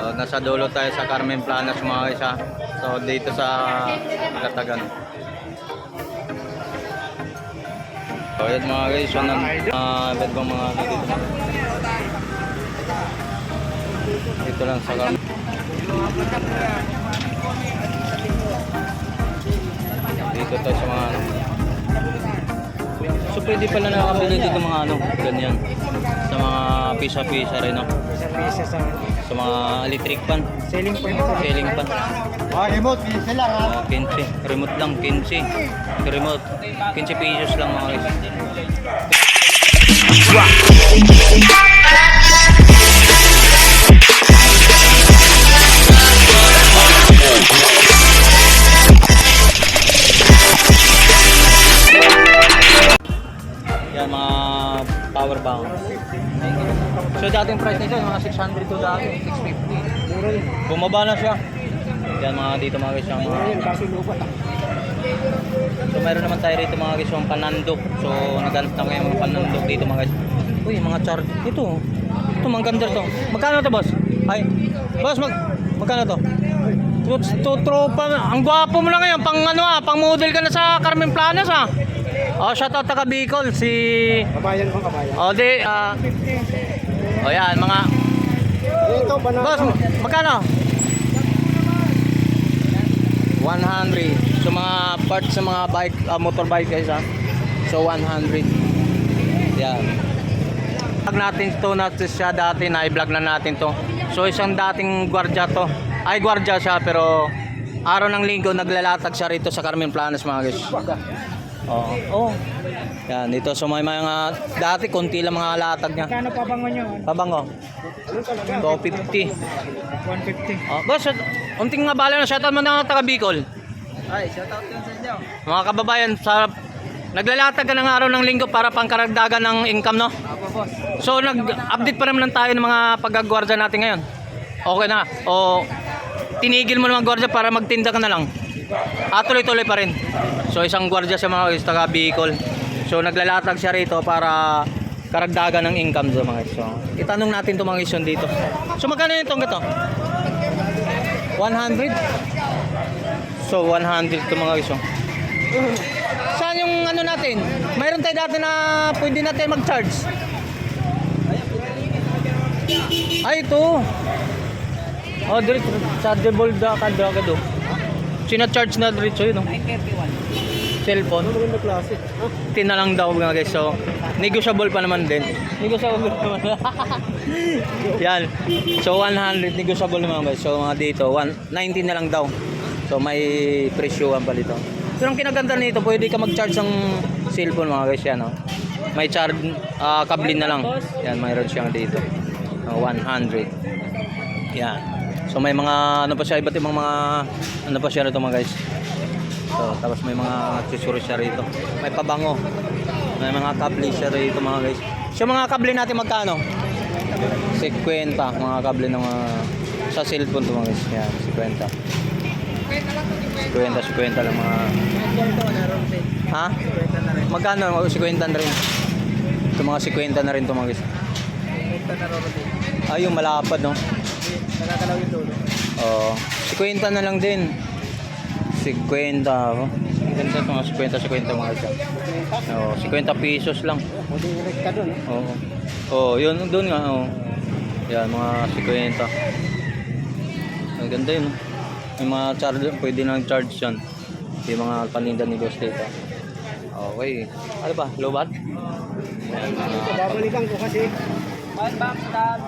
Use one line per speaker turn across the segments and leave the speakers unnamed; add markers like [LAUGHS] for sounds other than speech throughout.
So, nasa dulo tayo sa Carmen Planas mga isa. So, dito sa Katagan. So, yun mga guys. So, nang, uh, bet bang mga dito. Dito lang sa Carmen. Dito tayo sa mga ano. So, pwede pala nakakabili dito mga ano, ganyan. Sa mga pisa-pisa rin, no?
Sa pieces sa
Sa mga electric pan,
selling point ito.
ceiling pan.
Ah, remote, pieces lang ha.
Ah, 15. Remote lang, 15. Remote. 15 pesos lang mga guys. dating price nito, mga 600 to dati, 650. Bumaba na siya. Yan mga dito mga guys, yung mga... So meron naman tayo rito mga guys, yung panandok. So naghanap na kayo mga panandok dito mga guys. Uy, mga char... Ito, oh. ito mga ganda to. Magkano to boss? Ay, boss, mag... magkano to? To, tropa, ang gwapo mo na ngayon, pang ano ah, pang model ka na sa Carmen Planas ah. Oh, shout out taga Bicol si
Kabayan ko, Kabayan.
Oh, di uh, o yan, mga...
Dito, banana.
Boss, magkano? 100. So mga parts sa mga bike, uh, motorbike guys ha. So 100. Yan. Vlog natin to natin siya dati na i-vlog na natin to. So isang dating gwardiya to. Ay gwardiya siya pero araw ng linggo naglalatag siya rito sa Carmen Planas mga guys. Oo. Oh. Yan dito so may mga dati konti lang mga latag niya.
Kano pa bango nyo?
Pabango.
Ano talaga?
250.
150.
Oh, boss, unting nga bala na shoutout mo na taga Bicol.
Ay, shout out yun sa inyo.
Mga kababayan, sa naglalatag ka ng araw ng linggo para pangkaragdagan ng income, no?
Apo, boss.
So, nag-update pa naman tayo ng mga paggagwardya natin ngayon. Okay na. O, tinigil mo naman gwardiya para magtinda ka na lang. Ah, tuloy-tuloy pa rin. So, isang gwardiya sa mga guys, taga Bicol. So, naglalatag siya rito para karagdagan ng income sa mga guys. So, itanong natin itong mga isyon dito. So, magkano yung itong gato? 100? So, 100 itong mga guys. oh. Saan yung ano natin? Mayroon tayo dati na pwede natin mag-charge. Ay, ito. Oh, diretso. Chargeable da ka do. Sina-charge na diretso yun, no?
931.
Cellphone.
Ano rin na klase? Ah,
Tina lang daw mga guys. So, negotiable pa naman din. Negotiable pa naman. [LAUGHS] Yan. So, 100 negotiable naman guys. So, mga dito, 190 na lang daw. So, may presyuhan pa dito. Pero ang kinaganda nito, pwede ka mag-charge ng cellphone mga guys yan, no? May charge, ah, kablin na lang. Yan, mayroon siyang dito. Ah, 100. Yan. So, may mga, ano pa siya, iba't ibang mga, ano pa siya rito mga guys. So, tapos may mga accessories siya rito. May pabango. May mga kable siya rito mga guys. So mga kable natin magkano? 50 mga kable ng mga sa cellphone to mga guys. Yan, 50. 50, 50 lang mga... Ha? Magkano? 50 na rin. Ito mga 50 na rin to mga guys. Ay, yung malapad no?
Nakakalaw yung dulo.
Oo. 50 na lang din. 50 ako. Ganda ito mga 50, 50 mga guys. Oo, 50 pesos lang.
Pwede direct ka dun.
Oo. Oh, yun doon nga oh. Yan mga 50. Ang ganda yun. oh. May mga charge, pwede nang charge yan. Yung mga paninda ni Boss dito. Okay. Ano ba? Lobat?
Babalikan ko kasi. Bye, back, stop.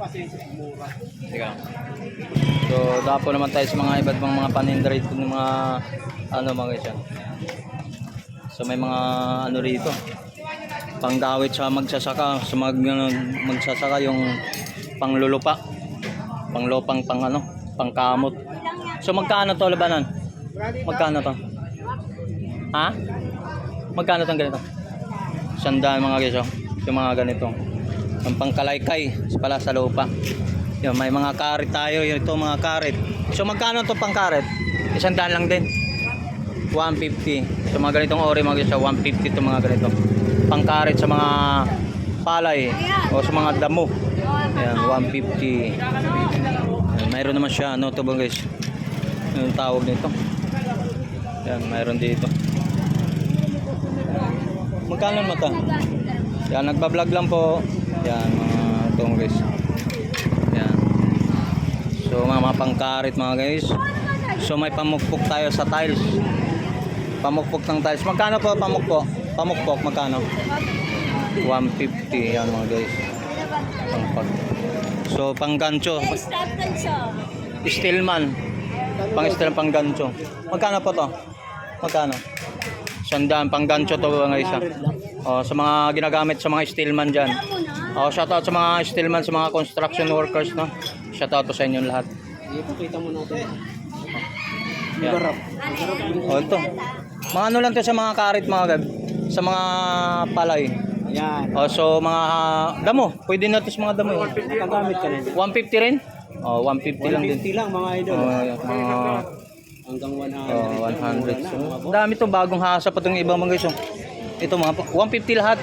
Ito kasi mura.
Teka. So, dapo naman tayo sa mga iba't ibang mga paninda rito ng mga ano mga yan. So may mga ano rito. Pangdawit sa magsasaka, sa mag, ano, magsasaka yung panglulupa. Panglopang pang ano, pangkamot. So magkano to labanan? Magkano to? Ha? Magkano tong ganito? Sandaan mga guys oh. Yung mga ganito. Ang pangkalaykay pala sa lupa. Yung may mga karet tayo, yung ito mga karet. So magkano to pang karet? Isang daan lang din. 150. So mga ganitong ori mga guys, 150 to mga ganito. Pang karet sa mga palay o sa mga damo. Ayan, 150. Ayan, mayroon naman siya, ano to ba guys? Yung tawag nito. Ayan, mayroon dito. Magkano to? Yan, nagbablog lang po. Yan, mga guys. Yan. So, mga, mga pangkarit mga guys. So, may pamukpok tayo sa tiles. Pamukpok ng tiles. Magkano po pamukpok? Pamukpok, magkano? 150. Yan mga guys. Pangpag. So, pang gancho.
Stop ka siya.
Stillman. Pang steel pang gancho. Magkano po to? Magkano? Sandaan pang gancho to mga isa. Oh, sa mga ginagamit sa mga stillman diyan. Oh, shout out sa mga stillman sa mga construction workers no. Shout out to sa inyo lahat.
Dito, kita mo natin.
Yan. Oh, ito. Mga ano lang to sa mga karit mga gab. Sa mga palay.
Ayan.
Oh, so mga damo, pwede na to sa mga damo.
Nakagamit ka na.
150 rin? Oh, 150 lang din.
150 lang mga idol.
Oh, yan, mga
Hanggang 100.
Oh,
lang, mura
100.
na,
So, dami to bagong hasa pa itong ibang mga guys. oh. Ito mga pa- 150 lahat.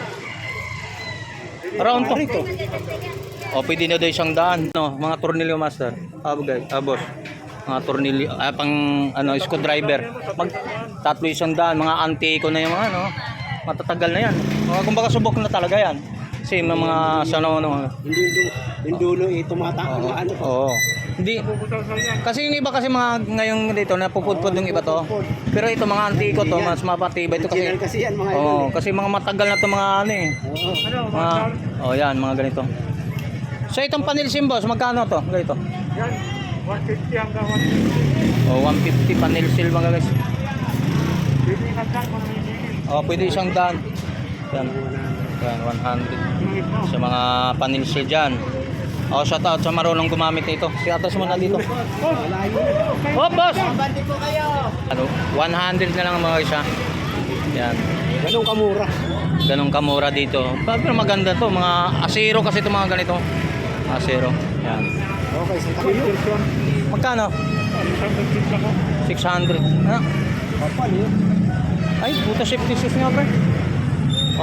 Around to. O pwede na daw isang daan. No, mga tornilyo master. Ah, guys, ah, boss. Mga tornilyo, ah, pang ano, screwdriver. Mag tatlo isang daan, mga antique na yung mga ano. Matatagal na yan. Mga kumbaga subok na talaga yan. Kasi may mga sa ano, ano.
Hindi dulo, yung dulo eh, tumataas mga ano.
Oo. Hindi. Kasi yung iba kasi mga ngayong dito napupudpud yung iba to. Pero ito mga antiko to, mas mapatibay ito kasi.
Kasi yan mga eh.
kasi mga matagal na to mga ano eh.
Oo.
Mga Oh, yan, mga ganito. So itong panel sim boss, magkano to? Ganito.
Yan, 150 hanggang 150.
Oh, 150 panel seal mga guys.
Pwede hanggang kung may hingin.
Oh, pwede isang daan. Yan. Yan, 100.
Hingin mo.
Sa mga panel seal dyan. Oh, shout out sa marunong gumamit nito. Si atas mo na dito.
Yun.
Oh, boss!
Bandi po kayo.
Ano, 100 na lang mga ha. Yan.
Ganun kamura.
Ganong kamura dito. Pero maganda to, mga asero kasi to mga ganito. Asero. Yan.
Okay, sa kilo.
Magkano?
Isang bagkit ako.
600. Ano?
Kapal yun.
Ay, puta safety shoes niya pa.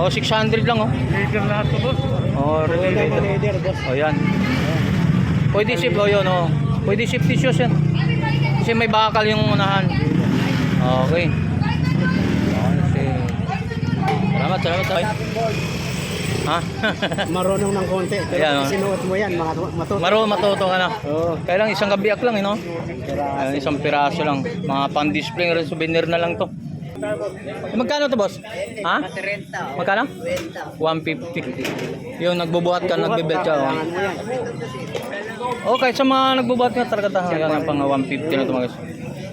Oh, 600 lang oh.
Leader lahat to boss.
Oh,
boss.
Oh, yan. Pwede shift oh, yun oh. Pwede safety shoes yan. Kasi may bakal yung unahan. Okay. Salamat, salamat. Ay. Ha? [LAUGHS]
Marunong ng konti. Pero
Ayan, oh.
sinuot mo yan, mga matuto.
Maro matuto ka na.
Oo.
Kaya lang isang gabiak lang, eh, no? Ayun, isang piraso lang. Mga pang-display souvenir na lang to. Eh, magkano to, boss? Ha? Magkano? 150. Yung nagbubuhat ka, nagbibelt ka. Oh. Oh, kahit sa mga nagbubuhat ka, talaga tayo. Yan, pang 150 na to, guys.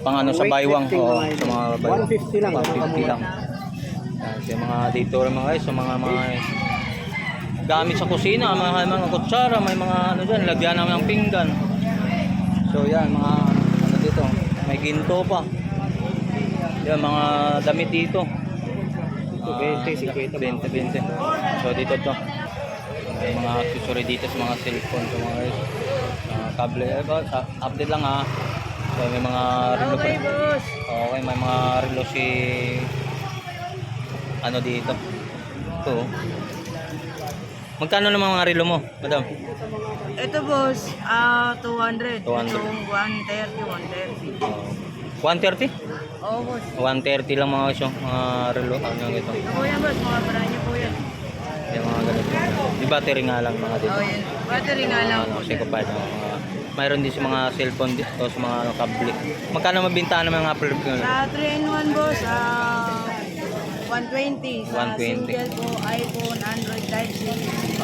Pang ano, sa baywang. Oo, sa mga baywang.
150 lang.
150 lang. Yan, sa mga dito rin mga guys, sa mga mga gamit sa kusina, mga mga kutsara, may mga ano dyan, lagyan namin ng pinggan. So yan, mga ano dito, may ginto pa. Yan, mga damit dito.
Ito, 20, 50.
20, 20. So dito to. May mga accessory dito sa mga cellphone sa mga guys. Uh, kable, eh, ba? Sa, update lang ha. So may mga relo pa. Okay, may mga relo si ano dito. Ito. oh. Magkano naman mga relo mo, madam?
Ito boss, ah 200.
200.
Itong 130, 130.
Oh. 130?
Oo boss.
130 lang mga yung mga relo. Ano ito?
Ito yan boss, mga brand niyo po yan.
Yung mga ganito. Di battery nga lang mga dito.
Oo yan. Battery nga lang.
Ano, kasi kapag mga mayroon din sa mga cellphone dito sa mga ano, kable. Magkano mabintahan ng mga Apple phone?
Sa 3-in-1 boss, ah 120. Sa
120.
single po, iPhone, Android Type C.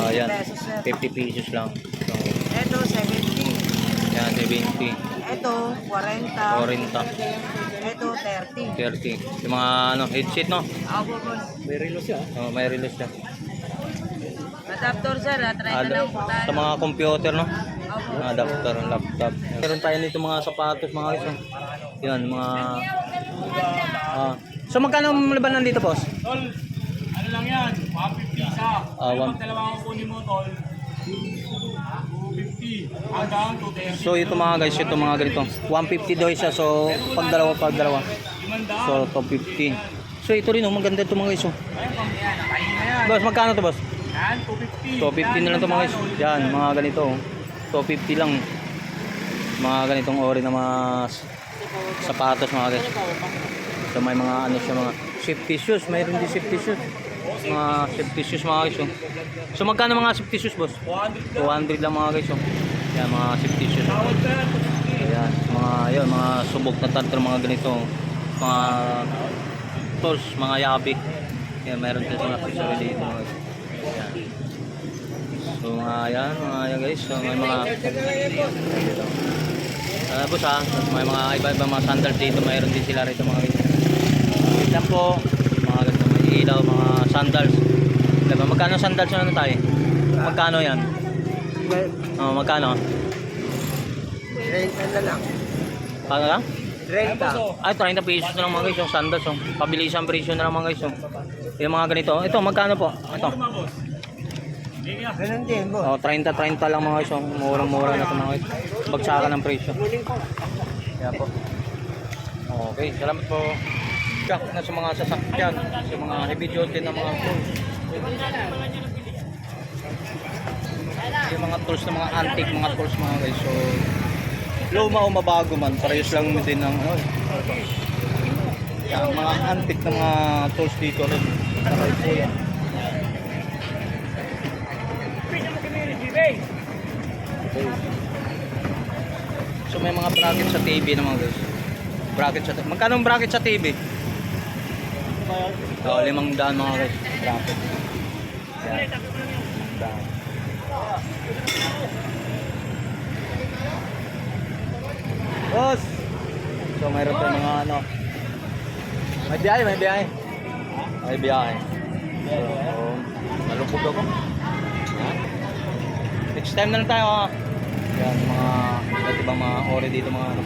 Oh, yan.
pesos sir.
50 pesos lang. So,
Ito 70.
yan, 70,
Ito 40.
40,
Ito 30.
30. Yung mga ano, headset, no?
Ako boss.
May relo siya.
Oh, may release siya.
Adapter sir, ah, try na
Ada,
lang po tayo.
sa mga computer, no?
Opo.
Mga adapter, laptop. Meron tayo nito mga sapatos, mga oh. Yan, mga... Ah. So, magkano ang labanan dito, boss?
Tol, ano lang yan? 150 isa.
Ah, one-
Pag dalawa ang kunin mo, tol. 250 hanggang 230.
So, ito mga guys, ito mga ganito. 150 daw isa. So, pag dalawa, pag dalawa. So, 250. So, ito rin, oh, maganda ito mga guys. Oh. Boss, magkano to, boss?
Yan, Yan, 250.
250 na lang to mga guys. Yan, mga ganito. oh. 250 lang. Mga ganitong ori na mga sapatos mga guys. So may mga ano siya mga safety shoes, mayroon din safety shoes. Mga safety shoes mga guys. oh. So magkano mga safety shoes boss?
400
200 lang mga guys. Oh. Yan mga safety shoes.
Tawad ka yan, 250.
Ayan, mga yun, mga subok na tartar mga ganito. Mga tools, mga yabi. Yan, meron din mga accessory dito. Mga guys. Ayan. So mga yan, mga yan guys. So may mga tapos ah, may mga iba-iba mga sandals dito, mayroon din sila rito mga guys. Wait po, ilaw, mga sandals. Diba, magkano sandals na ano tayo? Magkano yan? Oh, magkano?
Renta na lang.
Paano lang?
Renta.
Ay, 30 pesos na lang mga guys yung sandals. Oh. Pabilisan presyo na lang mga guys. Oh. Yung mga ganito. Ito, magkano po? Ito.
Ganun din, boss.
Oh, 30-30 lang mga guys. Oh. Murang-mura na ito mga guys. Bagsakan ng presyo. Yan po. Okay, salamat po. Jack na sa mga sasakyan, sa mga heavy duty mga tools. Yung mga tools na mga antique, mga tools mga guys. So, luma o mabago man, parehas lang din ng ano. Yan, mga antique na mga tools dito rin. So may mga bracket sa TV naman guys. Bracket sa Magkano ang bracket sa TV? Oh, limang daan mga guys. Bracket. Yan. Boss! So mayroon tayong mga ano. May biyahe, may biyahe. May biyahe. So, nalungkog ako. Next time na lang tayo ha. Yan, mga iba't ibang mga ore dito mga ano.